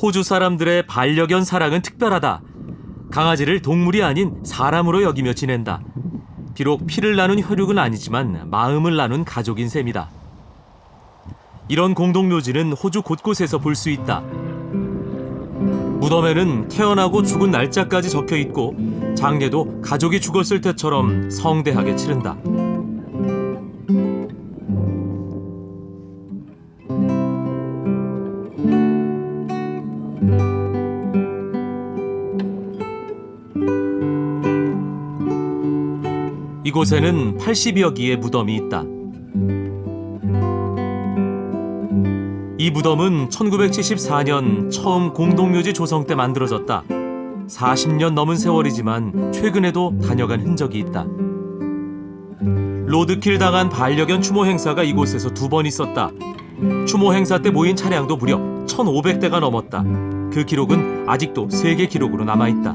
호주 사람들의 반려견 사랑은 특별하다. 강아지를 동물이 아닌 사람으로 여기며 지낸다. 비록 피를 나눈 혈육은 아니지만 마음을 나눈 가족인 셈이다. 이런 공동묘지는 호주 곳곳에서 볼 수 있다. 무덤에는 태어나고 죽은 날짜까지 적혀 있고 장례도 가족이 죽었을 때처럼 성대하게 치른다. 이곳에는 80여 기의 무덤이 있다. 이 무덤은 1974년 처음 공동묘지 조성 때 만들어졌다. 40년 넘은 세월이지만 최근에도 다녀간 흔적이 있다. 로드킬 당한 반려견 추모 행사가 이곳에서 두 번 있었다. 추모 행사 때 모인 차량도 무려 1,500대가 넘었다. 그 기록은 아직도 세계 기록으로 남아 있다.